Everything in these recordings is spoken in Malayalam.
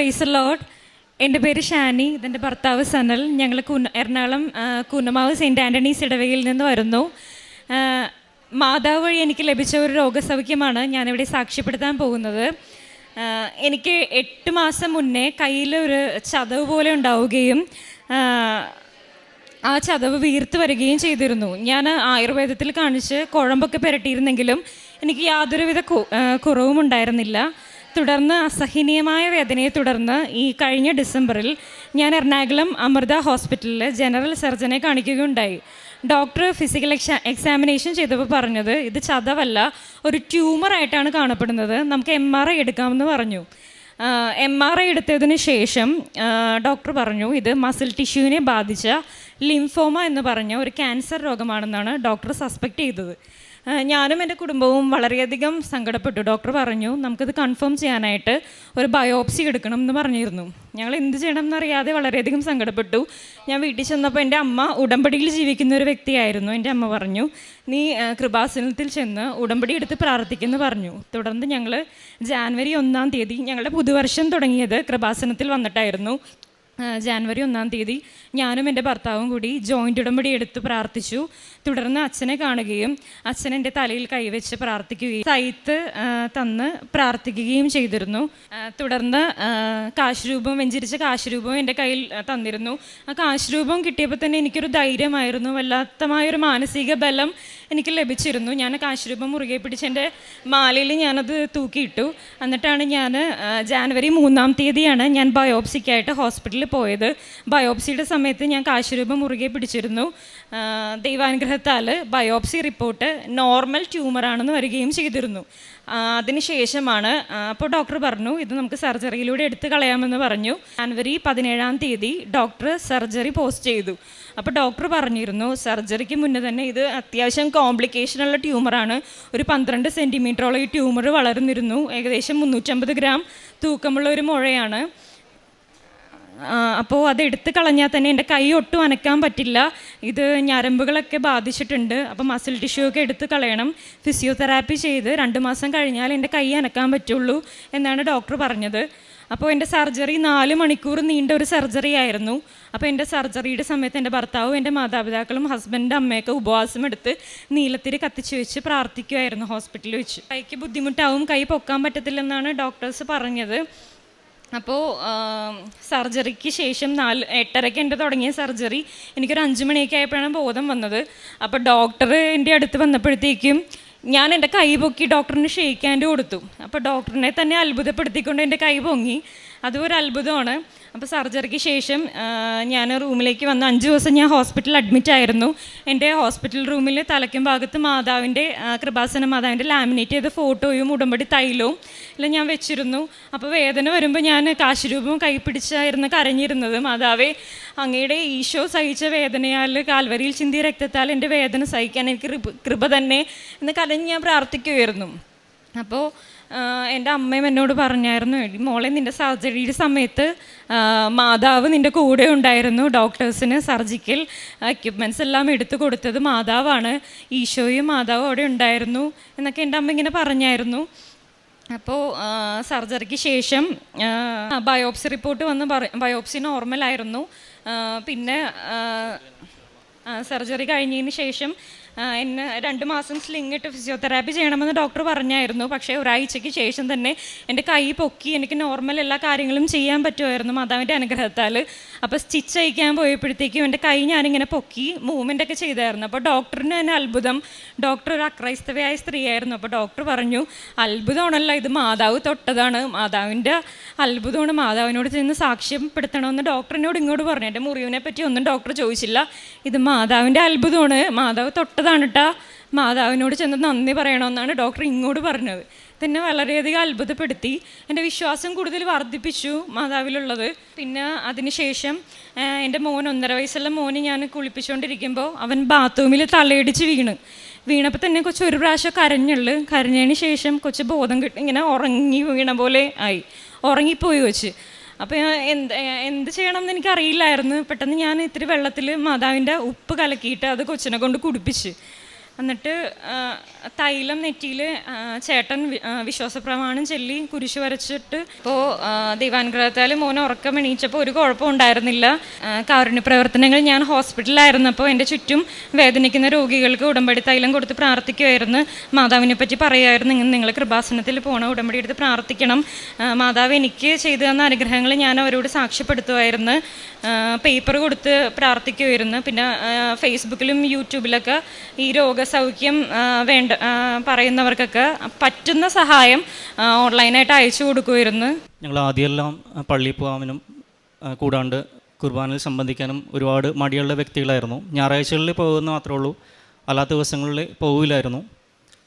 പ്രൈസ് ലോഡ് എന്റെ പേര് ഷാനി ഇതെന്റെ ഭർത്താവ് സനൽ. ഞങ്ങൾ കുന്ന എറണാകുളം കുന്നമാവ് സെയിന്റ് ആന്റണീസ് ഇടവകയിൽ നിന്ന് വരുന്നു. മാതാവ് വഴി എനിക്ക് ലഭിച്ച ഒരു രോഗസൗഖ്യമാണ് ഞാനിവിടെ സാക്ഷ്യപ്പെടുത്താൻ പോകുന്നത്. എനിക്ക് എട്ട് മാസം മുന്നേ ഒരു ചതവ് പോലെ ഉണ്ടാവുകയും ആ, ചതവ് വീർത്ത് വരികയും ചെയ്തിരുന്നു. ഞാൻ ആയുർവേദത്തിൽ കാണിച്ച് കുഴമ്പൊക്കെ പുരട്ടിയിരുന്നെങ്കിലും എനിക്ക് യാതൊരുവിധ കുറവും ഉണ്ടായിരുന്നില്ല തുടർന്ന് അസഹനീയമായ വേദനയെ തുടർന്ന് ഈ കഴിഞ്ഞ ഡിസംബറിൽ ഞാൻ എറണാകുളം അമൃത ഹോസ്പിറ്റലിൽ ജനറൽ സർജനെ കാണിക്കുകയുണ്ടായി. ഡോക്ടർ ഫിസിക്കൽ എക്സാ എക്സാമിനേഷൻ ചെയ്തപ്പോൾ പറഞ്ഞത് ഇത് ചതവല്ല ഒരു ട്യൂമറായിട്ടാണ് കാണപ്പെടുന്നത്. നമുക്ക് എം ആർ ഐ എടുക്കാമെന്ന് പറഞ്ഞു. എം ആർ ഐ എടുത്തതിന് ശേഷം ഡോക്ടർ പറഞ്ഞു ഇത് മസിൽ ടിഷ്യൂവിനെ ബാധിച്ച ലിംഫോമ എന്ന് പറഞ്ഞ ഒരു ക്യാൻസർ രോഗമാണെന്നാണ് ഡോക്ടർ സസ്പെക്റ്റ് ചെയ്തത്. ഞാനും എന്റെ കുടുംബവും വളരെയധികം സങ്കടപ്പെട്ടു. ഡോക്ടർ പറഞ്ഞു നമുക്കിത് കൺഫേം ചെയ്യാനായിട്ട് ഒരു ബയോപ്സി എടുക്കണം എന്ന് പറഞ്ഞിരുന്നു. ഞങ്ങൾ എന്ത് ചെയ്യണം എന്നറിയാതെ വളരെയധികം സങ്കടപ്പെട്ടു. ഞാൻ വീട്ടിൽ ചെന്നപ്പോൾ എന്റെ അമ്മ ഉടമ്പടിയിൽ ജീവിക്കുന്ന ഒരു വ്യക്തിയായിരുന്നു. എന്റെ അമ്മ പറഞ്ഞു നീ കൃപാസനത്തിൽ ചെന്ന് ഉടമ്പടി എടുത്ത് പ്രാർത്ഥിക്കുന്നു പറഞ്ഞു. തുടർന്ന് ഞങ്ങൾ ജാനുവരി ഒന്നാം തീയതി ഞങ്ങളുടെ പുതുവർഷം തുടങ്ങിയത് കൃപാസനത്തിൽ വന്നിട്ടായിരുന്നു. ജാനുവരി ഒന്നാം തീയതി ഞാനും എന്റെ ഭർത്താവും കൂടി ജോയിന്റ് ഉടമ്പടി എടുത്ത് പ്രാർത്ഥിച്ചു. തുടർന്ന് അച്ഛനെ കാണുകയും അച്ഛൻ എന്റെ തലയിൽ കൈവച്ച് പ്രാർത്ഥിക്കുകയും സൈത്ത് തന്ന് പ്രാർത്ഥിക്കുകയും ചെയ്തിരുന്നു. തുടർന്ന് കാശുരൂപം കാശ് രൂപം വെഞ്ചിരിച്ച കാശുരൂപം എന്റെ കയ്യിൽ തന്നിരുന്നു. ആ കാശുരൂപം കിട്ടിയപ്പോൾ തന്നെ എനിക്കൊരു ധൈര്യമായിരുന്നു. വല്ലാത്തമായൊരു മാനസിക ബലം എനിക്ക് ലഭിച്ചിരുന്നു. ഞാൻ കാശുരൂപം മുറുകെ പിടിച്ച് എന്റെ മാലയിൽ ഞാനത് തൂക്കിയിട്ടു. എന്നിട്ടാണ് ഞാൻ ജാനുവരി മൂന്നാം തീയതിയാണ് ഞാൻ ബയോപ്സിക്കായിട്ട് ഹോസ്പിറ്റലിൽ പോയത്. ബയോപ്സിയുടെ സമയത്ത് ഞാൻ കാശുരൂപം മുറുകെ പിടിച്ചിരുന്നു. ദൈവാനുഗ്രഹത്താൽ ബയോപ്സി റിപ്പോർട്ട് നോർമൽ ട്യൂമറാണെന്ന് വരികയും ചെയ്തിരുന്നു. അതിനുശേഷമാണ് അപ്പോൾ ഡോക്ടർ പറഞ്ഞു ഇത് നമുക്ക് സർജറിയിലൂടെ എടുത്തു കളയാമെന്ന് പറഞ്ഞു. ജാനുവരി പതിനേഴാം തീയതി ഡോക്ടർ സർജറി പോസ്റ്റ് ചെയ്തു. അപ്പോൾ ഡോക്ടർ പറഞ്ഞിരുന്നു സർജറിക്ക് മുന്നേ തന്നെ ഇത് അത്യാവശ്യം കോംപ്ലിക്കേഷനുള്ള ട്യൂമറാണ്. ഒരു പന്ത്രണ്ട് സെന്റിമീറ്ററോളം ഈ ട്യൂമർ വളർന്നിരുന്നു. ഏകദേശം മുന്നൂറ്റമ്പത് ഗ്രാം തൂക്കമുള്ള ഒരു മുഴയാണ്. അപ്പോൾ അത് എടുത്ത് കളഞ്ഞാൽ തന്നെ എന്റെ കൈ ഒട്ടും അനക്കാൻ പറ്റില്ല. ഇത് ഞരമ്പുകളൊക്കെ ബാധിച്ചിട്ടുണ്ട്. അപ്പോൾ മസിൽ ടിഷ്യൂ ഒക്കെ എടുത്ത് കളയണം. ഫിസിയോതെറാപ്പി ചെയ്ത് രണ്ട് മാസം കഴിഞ്ഞാൽ എന്റെ കൈ അനക്കാൻ പറ്റുള്ളൂ എന്നാണ് ഡോക്ടർ പറഞ്ഞത്. അപ്പോൾ എന്റെ സർജറി നാല് മണിക്കൂർ നീണ്ട ഒരു സർജറി ആയിരുന്നു. അപ്പോൾ എന്റെ സർജറിയുടെ സമയത്ത് എന്റെ ഭർത്താവും എന്റെ മാതാപിതാക്കളും ഹസ്ബൻഡ് അമ്മയൊക്കെ ഉപവാസം എടുത്ത് നീലത്തിരി കത്തിച്ച് വെച്ച് പ്രാർത്ഥിക്കുമായിരുന്നു ഹോസ്പിറ്റലിൽ വെച്ച്. കൈക്ക് ബുദ്ധിമുട്ടാവും കൈ പൊക്കാൻ പറ്റത്തില്ലെന്നാണ് ഡോക്ടേഴ്സ് പറഞ്ഞത്. അപ്പോൾ സർജറിക്ക് ശേഷം നാല് എട്ടരയ്ക്ക് എന്റെ തുടങ്ങിയ സർജറി എനിക്കൊരു അഞ്ച് മണിയൊക്കെ ആയപ്പോഴാണ് ബോധം വന്നത്. അപ്പോൾ ഡോക്ടർ എന്റെ അടുത്ത് വന്നപ്പോഴത്തേക്കും ഞാൻ എന്റെ കൈ പൊക്കി ഡോക്ടറിന് ഷെയ്ക്ക് ഹാൻഡ് കൊടുത്തു. അപ്പോൾ ഡോക്ടറിനെ തന്നെ അത്ഭുതപ്പെടുത്തിക്കൊണ്ട് എന്റെ കൈ പൊങ്ങി. അതും ഒരു അത്ഭുതമാണ്. അപ്പോൾ സർജറിക്ക് ശേഷം ഞാൻ റൂമിലേക്ക് വന്ന് അഞ്ച് ദിവസം ഞാൻ ഹോസ്പിറ്റലിൽ അഡ്മിറ്റ് ആയിരുന്നു. എന്റെ ഹോസ്പിറ്റൽ റൂമിൽ തലയ്ക്കും ഭാഗത്ത് മാതാവിന്റെ കൃപാസന മാതാവിന്റെ ലാമിനേറ്റ് ചെയ്ത ഫോട്ടോയും ഉടമ്പടി തൈലവും എല്ലാം ഞാൻ വെച്ചിരുന്നു. അപ്പോൾ വേദന വരുമ്പോൾ ഞാൻ കാശുരൂപം കൈ പിടിച്ചായിരുന്നു കരഞ്ഞിരുന്നത്. മാതാവേ അങ്ങയുടെ ഈശോ സഹിച്ച വേദനയാൽ കാൽവരിയിൽ ചിന്തിയ രക്തത്താൽ എന്റെ വേദന സഹിക്കാൻ എനിക്ക് കൃപ- കൃപ തന്നെ എന്ന് കരഞ്ഞ് ഞാൻ പ്രാർത്ഥിക്കുമായിരുന്നു അപ്പോൾ എന്റെ അമ്മയും എന്നോട് പറഞ്ഞായിരുന്നു മോളെ നിന്റെ സർജറിയുടെ സമയത്ത് മാതാവ് നിന്റെ കൂടെ ഉണ്ടായിരുന്നു ഡോക്ടേഴ്സിന് സർജിക്കൽ എക്യുപ്മെന്റ്സ് എല്ലാം എടുത്തു കൊടുത്തത് മാതാവാണ്. ഈശോയും മാതാവും അവിടെ ഉണ്ടായിരുന്നു എന്നൊക്കെ എന്റെ അമ്മ ഇങ്ങനെ പറഞ്ഞായിരുന്നു. അപ്പോൾ സർജറിക്ക് ശേഷം ബയോപ്സി റിപ്പോർട്ട് വന്ന് ബയോപ്സി നോർമലായിരുന്നു. പിന്നെ സർജറി കഴിഞ്ഞതിന് ശേഷം എന്നെ രണ്ട് മാസം സ്ലിങ്ങിട്ട് ഫിസിയോതെറാപ്പി ചെയ്യണമെന്ന് ഡോക്ടർ പറഞ്ഞായിരുന്നു. പക്ഷേ ഒരാഴ്ചയ്ക്ക് ശേഷം തന്നെ എന്റെ കൈ പൊക്കി എനിക്ക് നോർമൽ എല്ലാ കാര്യങ്ങളും ചെയ്യാൻ പറ്റുമായിരുന്നു മാതാവിന്റെ അനുഗ്രഹത്താൽ. അപ്പോൾ സ്റ്റിച്ച് അയക്കാൻ പോയപ്പോഴത്തേക്കും എന്റെ കൈ ഞാനിങ്ങനെ പൊക്കി മൂവ്മെന്റ് ഒക്കെ ചെയ്തായിരുന്നു. അപ്പോൾ ഡോക്ടറിന് തന്നെ അത്ഭുതം. ഡോക്ടർ ഒരു അക്രൈസ്തവയായ സ്ത്രീയായിരുന്നു. അപ്പോൾ ഡോക്ടർ പറഞ്ഞു അത്ഭുതമാണല്ലോ ഇത് മാതാവ് തൊട്ടതാണ്. മാതാവിന്റെ അത്ഭുതമാണ്. മാതാവിനോട് ചെന്ന് സാക്ഷ്യപ്പെടുത്തണമെന്ന് ഡോക്ടറിനോട് ഇങ്ങോട്ട് പറഞ്ഞു. എന്റെ മുറിവിനെ പറ്റി ഒന്നും ഡോക്ടർ ചോദിച്ചില്ല. ഇത് മാതാവിന്റെ അത്ഭുതമാണ്. മാതാവ് തൊട്ടതാണ് കേട്ടാ മാതാവിനോട് ചെന്ന് നന്ദി പറയണമെന്നാണ് ഡോക്ടർ ഇങ്ങോട്ട് പറഞ്ഞത്. തന്നെ വളരെയധികം അത്ഭുതപ്പെടുത്തി. എന്റെ വിശ്വാസം കൂടുതൽ വർദ്ധിപ്പിച്ചു മാതാവിലുള്ളത്. പിന്നെ അതിനുശേഷം എന്റെ മോൻ ഒന്നര വയസ്സുള്ള മോന് ഞാൻ കുളിപ്പിച്ചുകൊണ്ടിരിക്കുമ്പോൾ അവൻ ബാത്റൂമിൽ തലയിടിച്ച് വീണ്. വീണപ്പോൾ തന്നെ കൊച്ചു ഒരു പ്രാവശ്യം കരഞ്ഞുള്ളു. കരഞ്ഞതിന് ശേഷം കൊച്ചു ബോധം കിട്ടി ഇങ്ങനെ ഉറങ്ങി വീണ പോലെ ആയി. ഉറങ്ങിപ്പോയി വെച്ച് അപ്പോൾ എന്ത് എന്ത് ചെയ്യണം എന്ന് അറിയില്ലായിരുന്നു പെട്ടെന്ന് ഞാൻ ഇത്തിരി വെള്ളത്തിൽ മാതാവിന്റെ ഉപ്പ് കലക്കിയിട്ട് അത് കൊച്ചിനെ കൊണ്ട് കുടിപ്പിച്ച്. എന്നിട്ട് തൈലം നെറ്റിയിൽ ചേട്ടൻ വിശ്വാസപ്രമാണം ചൊല്ലി കുരിശ് വരച്ചിട്ട് ഇപ്പോൾ ദൈവാനുഗ്രഹത്താൽ മോൻ ഉറക്കം എണീച്ചപ്പോൾ ഒരു കുഴപ്പം ഉണ്ടായിരുന്നില്ല. കാരുണ്യ പ്രവർത്തനങ്ങൾ ഞാൻ ഹോസ്പിറ്റലിലായിരുന്നപ്പോൾ എന്റെ ചുറ്റും വേദനിക്കുന്ന രോഗികൾക്ക് ഉടമ്പടി തൈലം കൊടുത്ത് പ്രാർത്ഥിക്കുമായിരുന്നു മാതാവിനെ പറ്റി പറയുമായിരുന്നു "നിങ്ങൾ- നിങ്ങൾ കൃപാസനത്തിൽ പോകണം ഉടമ്പടി എടുത്ത് പ്രാർത്ഥിക്കണം. മാതാവ് എനിക്ക് ചെയ്തു തന്ന അനുഗ്രഹങ്ങൾ ഞാൻ അവരോട് സാക്ഷ്യപ്പെടുത്തുമായിരുന്നു പേപ്പർ കൊടുത്ത് പ്രാർത്ഥിക്കുമായിരുന്നു പിന്നെ ഫേസ്ബുക്കിലും യൂട്യൂബിലൊക്കെ ഈ രോഗസൗഖ്യം ആ, വേണ്ട പറയുന്നവർക്കൊക്കെ പറ്റുന്ന സഹായം ഓൺലൈനായിട്ട് അയച്ചു കൊടുക്കുമായിരുന്നു. ഞങ്ങൾ ആദ്യമെല്ലാം പള്ളി പള്ളിയിൽ പോകാനും കൂടാണ്ട് കുർബാനയിൽ സംബന്ധിക്കാനും ഒരുപാട് മടിയുള്ള വ്യക്തികളായിരുന്നു. ഞായറാഴ്ചകളിൽ പോകുന്ന മാത്രമേ ഉള്ളൂ അല്ലാത്ത ദിവസങ്ങളിൽ പോകില്ലായിരുന്നു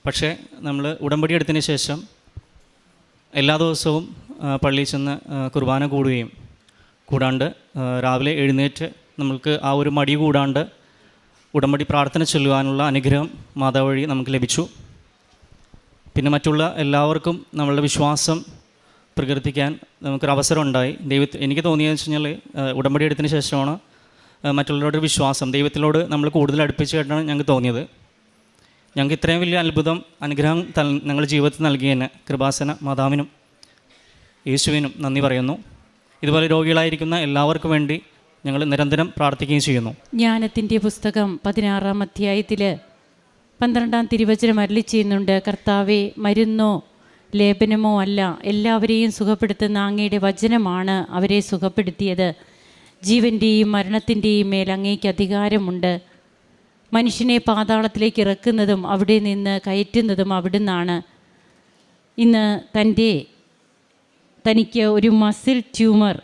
പക്ഷേ നമ്മൾ ഉടമ്പടി എടുത്തതിന് ശേഷം എല്ലാ ദിവസവും പള്ളിയിൽ ചെന്ന് കുർബാന കൂടുകയും കൂടാണ്ട് രാവിലെ എഴുന്നേറ്റ് നമ്മൾക്ക് ആ ഒരു മടി കൂടാണ്ട് ഉടമ്പടി പ്രാർത്ഥന ചൊല്ലുവാനുള്ള അനുഗ്രഹം മാതാവ് വഴി നമുക്ക് ലഭിച്ചു. പിന്നെ മറ്റുള്ള എല്ലാവർക്കും നമ്മളുടെ വിശ്വാസം പ്രകീർത്തിക്കാൻ നമുക്കൊരു അവസരം ഉണ്ടായി ദൈവ എനിക്ക് തോന്നിയെന്ന് വെച്ച് കഴിഞ്ഞാൽ ഉടമ്പടി എടുത്തതിന് ശേഷമാണ് മറ്റുള്ളവരുടെ വിശ്വാസം ദൈവത്തിലോട് നമ്മൾ കൂടുതൽ അടുപ്പിച്ചായിട്ടാണ് ഞങ്ങൾക്ക് തോന്നിയത്. ഞങ്ങൾക്ക് ഇത്രയും വലിയ അത്ഭുതം അനുഗ്രഹം ഞങ്ങളുടെ ജീവിതത്തിൽ നൽകിയതിന് കൃപാസന മാതാവിനും യേശുവിനും നന്ദി പറയുന്നു. ഇതുപോലെ രോഗികളായിരിക്കുന്ന എല്ലാവർക്കും വേണ്ടി ഞങ്ങൾ നിരന്തരം പ്രാർത്ഥിക്കുകയും ചെയ്യുന്നു. ജ്ഞാനത്തിന്റെ പുസ്തകം പതിനാറാം അധ്യായത്തിൽ പന്ത്രണ്ടാം തിരുവചനം അരളി ചെയ്യുന്നുണ്ട് കർത്താവെ മരുന്നോ ലേപനമോ അല്ല എല്ലാവരെയും സുഖപ്പെടുത്തുന്ന അങ്ങയുടെ വചനമാണ് അവരെ സുഖപ്പെടുത്തിയത്. ജീവന്റെയും മരണത്തിന്റെയും മേൽ അങ്ങേക്ക് അധികാരമുണ്ട്. മനുഷ്യനെ പാതാളത്തിലേക്ക് ഇറക്കുന്നതും അവിടെ നിന്ന് കയറ്റുന്നതും അവിടുന്നാണ്. ഇന്ന് തന്റെ തനിക്ക് ഒരു മസിൽ ട്യൂമർ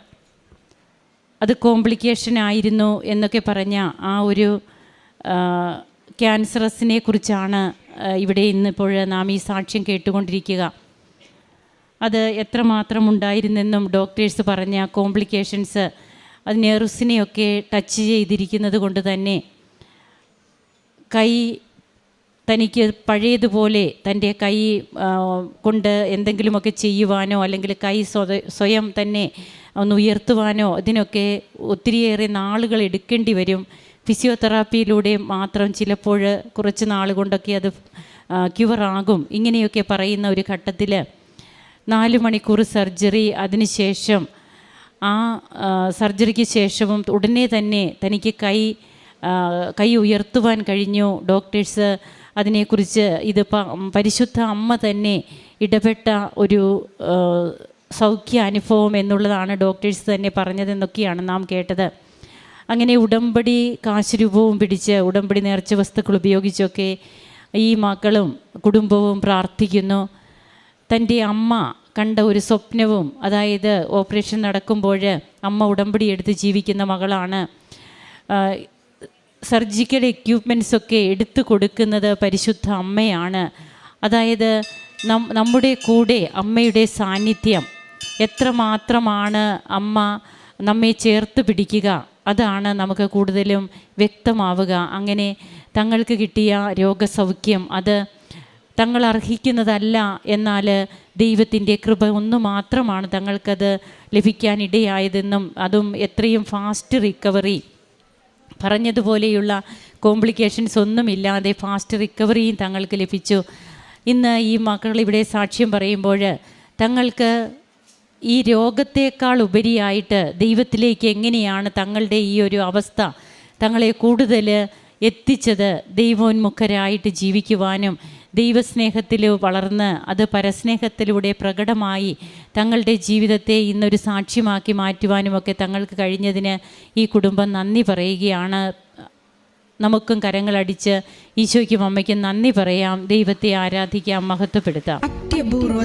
അത് കോംപ്ലിക്കേഷൻ ആയിരുന്നു എന്നൊക്കെ പറഞ്ഞ ആ ഒരു ക്യാൻസറസിനെ കുറിച്ചാണ് ഇവിടെ ഇന്നിപ്പോൾ നാം ഈ സാക്ഷ്യം കേട്ടുകൊണ്ടിരിക്കുക. അത് എത്രമാത്രം ഉണ്ടായിരുന്നെന്നും ഡോക്ടേഴ്സ് പറഞ്ഞ കോംപ്ലിക്കേഷൻസ് അത് നെർവ്സിനെയൊക്കെ ടച്ച് ചെയ്തിരിക്കുന്നത് കൊണ്ട് തന്നെ കൈ തനിക്ക് പഴയതുപോലെ തന്റെ കൈ കൊണ്ട് എന്തെങ്കിലുമൊക്കെ ചെയ്യുവാനോ അല്ലെങ്കിൽ കൈ സ്വയം തന്നെ ഒന്ന് ഉയർത്തുവാനോ അതിനൊക്കെ ഒത്തിരിയേറെ നാളുകൾ എടുക്കേണ്ടി വരും. ഫിസിയോതെറാപ്പിയിലൂടെ മാത്രം ചിലപ്പോൾ കുറച്ച് നാൾ കൊണ്ടൊക്കെ അത് ക്യുവറാകും ഇങ്ങനെയൊക്കെ പറയുന്ന ഒരു ഘട്ടത്തിൽ നാല് മണിക്കൂർ സർജറി അതിനുശേഷം ആ സർജറിക്ക് ശേഷവും ഉടനെ തന്നെ തനിക്ക് കൈ കൈ ഉയർത്തുവാൻ കഴിഞ്ഞു. ഡോക്ടേഴ്സ് അതിനെക്കുറിച്ച് ഇത് പരിശുദ്ധ അമ്മ തന്നെ ഇടപെട്ട ഒരു ആ, സൗഖ്യ അനുഭവം എന്നുള്ളതാണ് ഡോക്ടേഴ്സ് തന്നെ പറഞ്ഞതെന്നൊക്കെയാണ് നാം കേട്ടത്. അങ്ങനെ ഉടമ്പടി കാശുരൂപവും പിടിച്ച് ഉടമ്പടി നേർച്ച വസ്തുക്കൾ ഉപയോഗിച്ചൊക്കെ ഈ മക്കളും കുടുംബവും പ്രാർത്ഥിക്കുന്നു. തന്റെ അമ്മ കണ്ട ഒരു സ്വപ്നവും അതായത് ഓപ്പറേഷൻ നടക്കുമ്പോൾ അമ്മ ഉടമ്പടി എടുത്ത് ജീവിക്കുന്ന മകളാണ് സർജിക്കൽ എക്യൂപ്മെൻസൊക്കെ എടുത്തു കൊടുക്കുന്നത് പരിശുദ്ധ അമ്മയാണ്. അതായത് നമ്മുടെ കൂടെ അമ്മയുടെ സാന്നിധ്യം എത്രമാത്രമാണ് അമ്മ നമ്മെ ചേർത്ത് പിടിക്കുക? അതാണ് നമുക്ക് കൂടുതലും വ്യക്തമാവുക. അങ്ങനെ തങ്ങൾക്ക് കിട്ടിയ രോഗസൗഖ്യം അത് തങ്ങൾ അർഹിക്കുന്നതല്ല എന്നാൽ ദൈവത്തിന്റെ കൃപ ഒന്ന് മാത്രമാണ് തങ്ങൾക്കത് ലഭിക്കാനിടയായതെന്നും അതും എത്രയും ഫാസ്റ്റ് റിക്കവറി പറഞ്ഞതുപോലെയുള്ള കോംപ്ലിക്കേഷൻസ് ഒന്നുമില്ലാതെ ഫാസ്റ്റ് റിക്കവറിയും തങ്ങൾക്ക് ലഭിച്ചു. ഇന്ന് ഈ മക്കൾ ഇവിടെ സാക്ഷ്യം പറയുമ്പോൾ തങ്ങൾക്ക് ഈ രോഗത്തേക്കാൾ ഉപരിയായിട്ട് ദൈവത്തിലേക്ക് എങ്ങനെയാണ് തങ്ങളുടെ ഈ ഒരു അവസ്ഥ തങ്ങളെ കൂടുതൽ എത്തിച്ചത് ദൈവോന്മുഖരായിട്ട് ജീവിക്കുവാനും ദൈവസ്നേഹത്തിൽ വളർന്ന് അത് പരസ്നേഹത്തിലൂടെ പ്രകടമായി തങ്ങളുടെ ജീവിതത്തെ ഇന്നൊരു സാക്ഷ്യമാക്കി മാറ്റുവാനും ഒക്കെ തങ്ങൾക്ക് കഴിഞ്ഞതിന് ഈ കുടുംബം നന്ദി പറയുകയാണ്. നമുക്കും കരങ്ങളടിച്ച് ഈശോയ്ക്കും അമ്മയ്ക്കും നന്ദി പറയാം. ദൈവത്തെ ആരാധിക്കാം മഹത്വപ്പെടുത്താം. അത്യപൂർവ